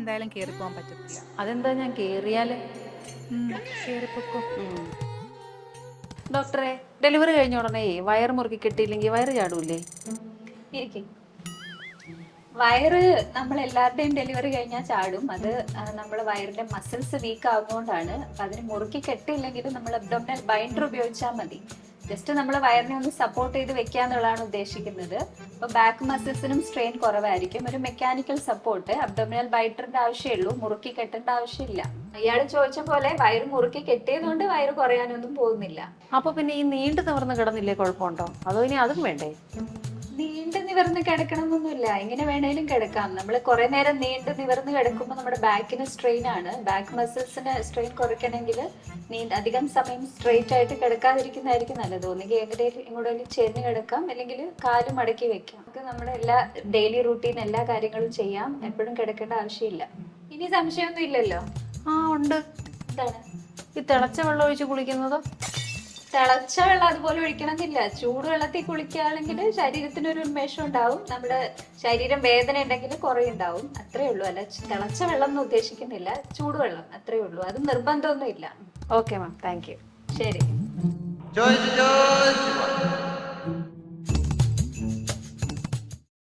എന്തായാലും കേറി പോകാൻ പറ്റത്തില്ല. അതെന്താ ഞാൻ കേറിയാൽ? കയറിപ്പോക്കോ ഡോക്ടറെ ഡെലിവറി കഴിഞ്ഞ ഉടനെ വയർ മുറുക്കി കിട്ടിയില്ലെങ്കിൽ വയറ് ചാടൂലേ വയറ് നമ്മൾ എല്ലാവരുടെയും ഡെലിവറി കഴിഞ്ഞാൽ ചാടും. അത് നമ്മൾ വയറിന്റെ മസിൽസ് വീക്ക് ആകുന്നതുകൊണ്ടാണ് അപ്പൊ അതിന് മുറുക്കി കെട്ടിയില്ലെങ്കിൽ നമ്മൾ അബ്ഡോമിനൽ ബൈൻഡർ ഉപയോഗിച്ചാൽ മതി. ജസ്റ്റ് നമ്മൾ വയറിനെ ഒന്ന് സപ്പോർട്ട് ചെയ്ത് വെക്കുക എന്നുള്ളതാണ് ഉദ്ദേശിക്കുന്നത് അപ്പോൾ ബാക്ക് മസിൽസിനും സ്ട്രെയിൻ കുറവായിരിക്കും. ഒരു മെക്കാനിക്കൽ സപ്പോർട്ട് അബ്ഡോമിനൽ ബൈറ്ററിന്റെ ആവശ്യമുള്ളൂ. മുറുക്കി കെട്ടേണ്ട ആവശ്യമില്ല. ഇയാൾ ചോദിച്ച പോലെ വയറ് മുറുക്കി കെട്ടിയതുകൊണ്ട് വയറ് കുറയാനൊന്നും പോകുന്നില്ല. അപ്പൊ പിന്നെ ഈ നീണ്ടു തവർന്ന് കിടന്നില്ലേ കുഴപ്പമുണ്ടോ? അതോ ഇനി അതും വേണ്ടേ? നിവർന്ന് കിടക്കണമെന്നൊന്നുമില്ല. എങ്ങനെ വേണേലും കിടക്കാം. നമ്മൾ കുറെ നേരം നീണ്ട് നിവർന്ന് കിടക്കുമ്പോൾ നമ്മുടെ ബാക്കിന് സ്ട്രെയിൻ ആണ്. ബാക്ക് മസിൽസിന് സ്ട്രെയിൻ കുറയ്ക്കണമെങ്കിൽ നീ അധികം സമയം സ്ട്രെയിറ്റ് ആയിട്ട് കിടക്കാതിരിക്കുന്നതായിരിക്കും നല്ലത്. ഒന്നുകിൽ എങ്ങനെയും ഇങ്ങോട്ടും ചേർന്ന് കിടക്കാം. അല്ലെങ്കിൽ കാൽ മടക്കി വെക്കാം. നമുക്ക് നമ്മുടെ എല്ലാ ഡെയിലി റൂട്ടീൻ എല്ലാ കാര്യങ്ങളും ചെയ്യാം. എപ്പോഴും കിടക്കേണ്ട ആവശ്യമില്ല. ഇനി സംശയമൊന്നും ഇല്ലല്ലോ? ആ ഉണ്ട്. എന്താണ്? ഈ തിളച്ച വെള്ളം ഒഴിച്ച് കുളിക്കുന്നതോ? തിളച്ച വെള്ളം അതുപോലെ ഒഴിക്കണമെന്നില്ല. ചൂടുവെള്ളത്തിൽ കുളിക്കുകയാണെങ്കിൽ ശരീരത്തിന് ഒരു ഉന്മേഷം ഉണ്ടാവും. നമ്മുടെ ശരീരം വേദന ഉണ്ടെങ്കിൽ കുറേ ഉണ്ടാവും. അത്രേ ഉള്ളൂ. അല്ല തിളച്ച വെള്ളം എന്ന് ഉദ്ദേശിക്കുന്നില്ല. ചൂടുവെള്ളം അത്രേ ഉള്ളൂ. അത് നിർബന്ധമൊന്നും ഇല്ല ഓക്കെ മാം താങ്ക് യു ശരി